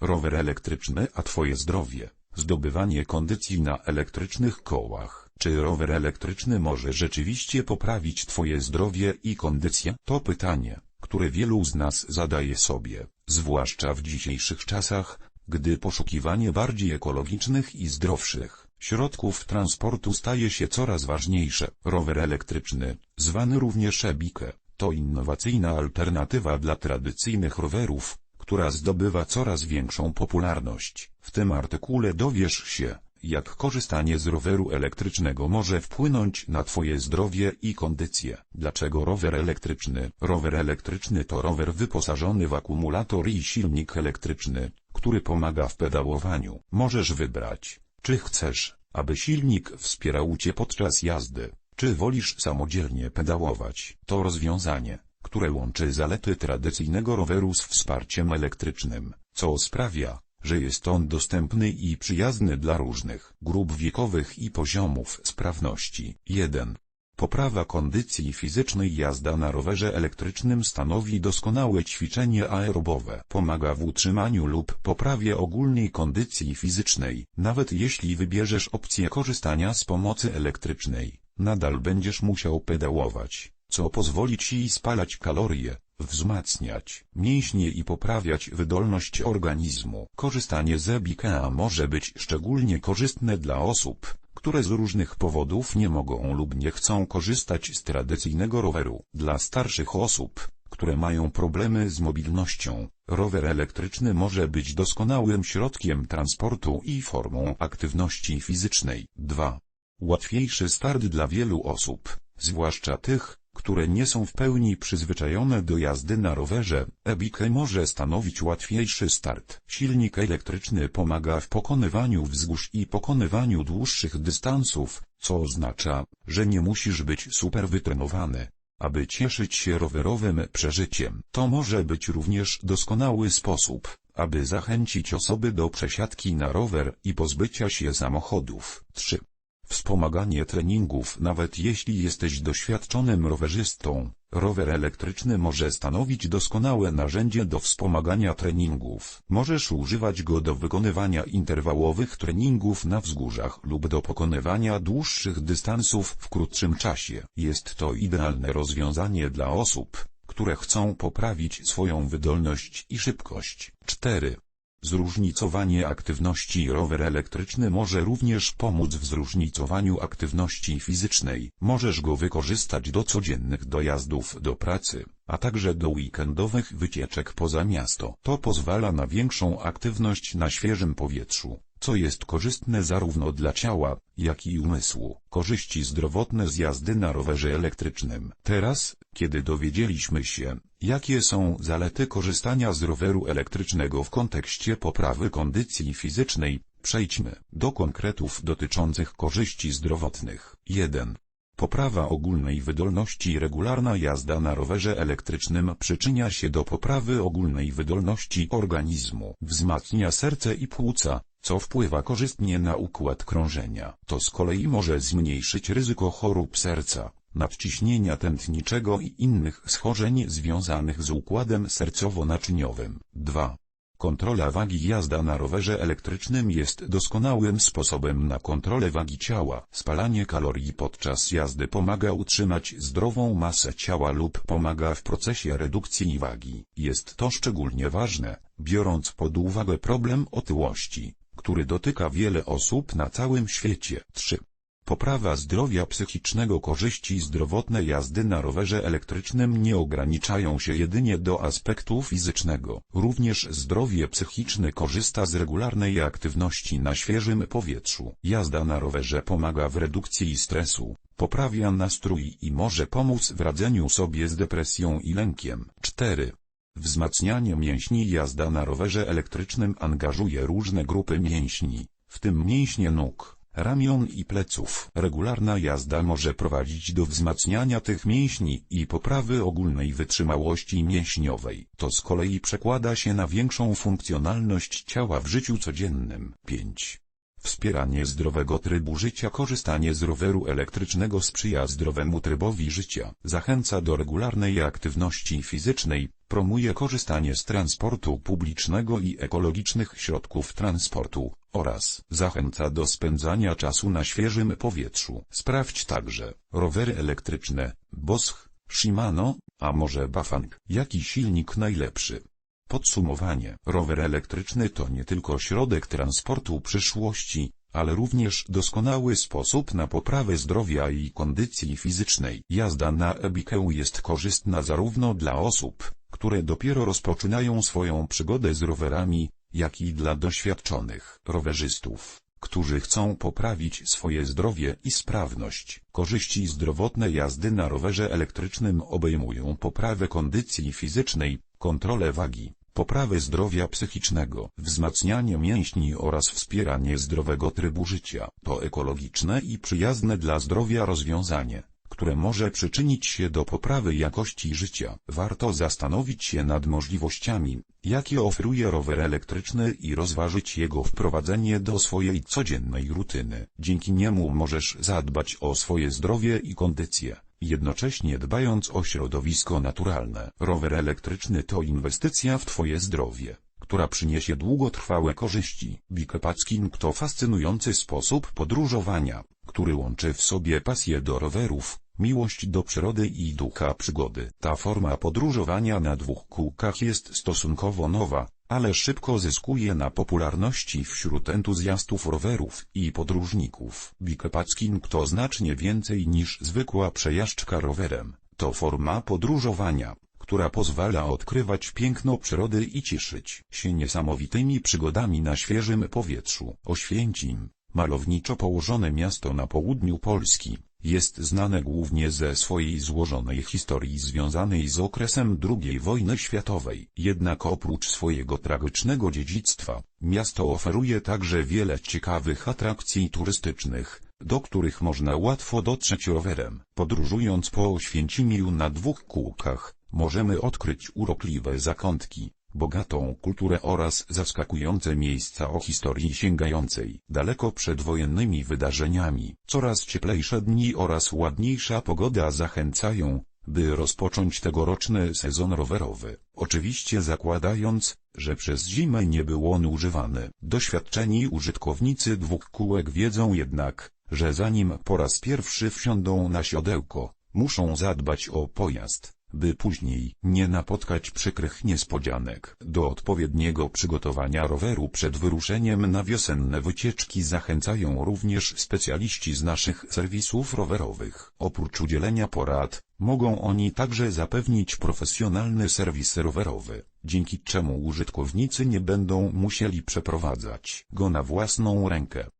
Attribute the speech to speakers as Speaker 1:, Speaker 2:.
Speaker 1: Rower elektryczny a Twoje zdrowie. Zdobywanie kondycji na elektrycznych kołach. Czy rower elektryczny może rzeczywiście poprawić Twoje zdrowie i kondycję? To pytanie, które wielu z nas zadaje sobie, zwłaszcza w dzisiejszych czasach, gdy poszukiwanie bardziej ekologicznych i zdrowszych środków transportu staje się coraz ważniejsze. Rower elektryczny, zwany również e-bike, to innowacyjna alternatywa dla tradycyjnych rowerów, która zdobywa coraz większą popularność. W tym artykule dowiesz się, jak korzystanie z roweru elektrycznego może wpłynąć na Twoje zdrowie i kondycję. Dlaczego rower elektryczny? Rower elektryczny to rower wyposażony w akumulator i silnik elektryczny, który pomaga w pedałowaniu. Możesz wybrać, czy chcesz, aby silnik wspierał Cię podczas jazdy, czy wolisz samodzielnie pedałować. To rozwiązanie, które łączy zalety tradycyjnego roweru z wsparciem elektrycznym, co sprawia, że jest on dostępny i przyjazny dla różnych grup wiekowych i poziomów sprawności. 1. Poprawa kondycji fizycznej jazda na rowerze elektrycznym stanowi doskonałe ćwiczenie aerobowe. Pomaga w utrzymaniu lub poprawie ogólnej kondycji fizycznej. Nawet jeśli wybierzesz opcję korzystania z pomocy elektrycznej, nadal będziesz musiał pedałować, co pozwoli ci spalać kalorie, wzmacniać mięśnie i poprawiać wydolność organizmu. Korzystanie z e-bikea może być szczególnie korzystne dla osób, które z różnych powodów nie mogą lub nie chcą korzystać z tradycyjnego roweru. Dla starszych osób, które mają problemy z mobilnością, rower elektryczny może być doskonałym środkiem transportu i formą aktywności fizycznej. 2. Łatwiejszy start dla wielu osób, zwłaszcza tych, które nie są w pełni przyzwyczajone do jazdy na rowerze, e-bike może stanowić łatwiejszy start. Silnik elektryczny pomaga w pokonywaniu wzgórz i pokonywaniu dłuższych dystansów, co oznacza, że nie musisz być super wytrenowany, aby cieszyć się rowerowym przeżyciem. To może być również doskonały sposób, aby zachęcić osoby do przesiadki na rower i pozbycia się samochodów. 3. Wspomaganie treningów Nawet jeśli jesteś doświadczonym rowerzystą, rower elektryczny może stanowić doskonałe narzędzie do wspomagania treningów. Możesz używać go do wykonywania interwałowych treningów na wzgórzach lub do pokonywania dłuższych dystansów w krótszym czasie. Jest to idealne rozwiązanie dla osób, które chcą poprawić swoją wydolność i szybkość. 4. Zróżnicowanie aktywności Rower elektryczny może również pomóc w zróżnicowaniu aktywności fizycznej. Możesz go wykorzystać do codziennych dojazdów do pracy, a także do weekendowych wycieczek poza miasto. To pozwala na większą aktywność na świeżym powietrzu, co jest korzystne zarówno dla ciała, jak i umysłu. Korzyści zdrowotne z jazdy na rowerze elektrycznym. Teraz, kiedy dowiedzieliśmy się, jakie są zalety korzystania z roweru elektrycznego w kontekście poprawy kondycji fizycznej, przejdźmy do konkretów dotyczących korzyści zdrowotnych. 1. Poprawa ogólnej wydolności Regularna jazda na rowerze elektrycznym przyczynia się do poprawy ogólnej wydolności organizmu. Wzmacnia serce i płuca, co wpływa korzystnie na układ krążenia. To z kolei może zmniejszyć ryzyko chorób serca, nadciśnienia tętniczego i innych schorzeń związanych z układem sercowo-naczyniowym. 2. Kontrola wagi jazda na rowerze elektrycznym jest doskonałym sposobem na kontrolę wagi ciała. Spalanie kalorii podczas jazdy pomaga utrzymać zdrową masę ciała lub pomaga w procesie redukcji wagi. Jest to szczególnie ważne, biorąc pod uwagę problem otyłości, który dotyka wiele osób na całym świecie. 3. Poprawa zdrowia psychicznego Korzyści zdrowotne jazdy na rowerze elektrycznym nie ograniczają się jedynie do aspektu fizycznego. Również zdrowie psychiczne korzysta z regularnej aktywności na świeżym powietrzu. Jazda na rowerze pomaga w redukcji stresu, poprawia nastrój i może pomóc w radzeniu sobie z depresją i lękiem. 4. Wzmacnianie mięśni Jazda na rowerze elektrycznym angażuje różne grupy mięśni, w tym mięśnie nóg, ramion i pleców. Regularna jazda może prowadzić do wzmacniania tych mięśni i poprawy ogólnej wytrzymałości mięśniowej. To z kolei przekłada się na większą funkcjonalność ciała w życiu codziennym. 5. Wspieranie zdrowego trybu życia Korzystanie z roweru elektrycznego sprzyja zdrowemu trybowi życia. Zachęca do regularnej aktywności fizycznej, promuje korzystanie z transportu publicznego i ekologicznych środków transportu, oraz zachęca do spędzania czasu na świeżym powietrzu. Sprawdź także rowery elektryczne, Bosch, Shimano, a może Bafang. Jaki silnik najlepszy? Podsumowanie. Rower elektryczny to nie tylko środek transportu przyszłości, ale również doskonały sposób na poprawę zdrowia i kondycji fizycznej. Jazda na e-bike jest korzystna zarówno dla osób, które dopiero rozpoczynają swoją przygodę z rowerami, jak i dla doświadczonych rowerzystów, którzy chcą poprawić swoje zdrowie i sprawność. Korzyści zdrowotne jazdy na rowerze elektrycznym obejmują poprawę kondycji fizycznej, kontrolę wagi, poprawę zdrowia psychicznego, wzmacnianie mięśni oraz wspieranie zdrowego trybu życia. To ekologiczne i przyjazne dla zdrowia rozwiązanie, które może przyczynić się do poprawy jakości życia. Warto zastanowić się nad możliwościami, jakie oferuje rower elektryczny i rozważyć jego wprowadzenie do swojej codziennej rutyny. Dzięki niemu możesz zadbać o swoje zdrowie i kondycję jednocześnie dbając o środowisko naturalne. Rower elektryczny to inwestycja w Twoje zdrowie, która przyniesie długotrwałe korzyści. Bikepacking to fascynujący sposób podróżowania, który łączy w sobie pasję do rowerów, miłość do przyrody i ducha przygody. Ta forma podróżowania na dwóch kółkach jest stosunkowo nowa, ale szybko zyskuje na popularności wśród entuzjastów rowerów i podróżników. Bikepacking to znacznie więcej niż zwykła przejażdżka rowerem. To forma podróżowania, która pozwala odkrywać piękno przyrody i cieszyć się niesamowitymi przygodami na świeżym powietrzu. Oświęcim, malowniczo położone miasto na południu Polski, jest znane głównie ze swojej złożonej historii związanej z okresem II wojny światowej. Jednak oprócz swojego tragicznego dziedzictwa, miasto oferuje także wiele ciekawych atrakcji turystycznych, do których można łatwo dotrzeć rowerem. Podróżując po Oświęcimiu na dwóch kółkach, możemy odkryć urokliwe zakątki, bogatą kulturę oraz zaskakujące miejsca o historii sięgającej daleko przed wojennymi wydarzeniami. Coraz cieplejsze dni oraz ładniejsza pogoda zachęcają, by rozpocząć tegoroczny sezon rowerowy, oczywiście zakładając, że przez zimę nie był on używany. Doświadczeni użytkownicy dwóch kółek wiedzą jednak, że zanim po raz pierwszy wsiądą na siodełko, muszą zadbać o pojazd, by później nie napotkać przykrych niespodzianek. Do odpowiedniego przygotowania roweru przed wyruszeniem na wiosenne wycieczki zachęcają również specjaliści z naszych serwisów rowerowych. Oprócz udzielenia porad, mogą oni także zapewnić profesjonalny serwis rowerowy, dzięki czemu użytkownicy nie będą musieli przeprowadzać go na własną rękę.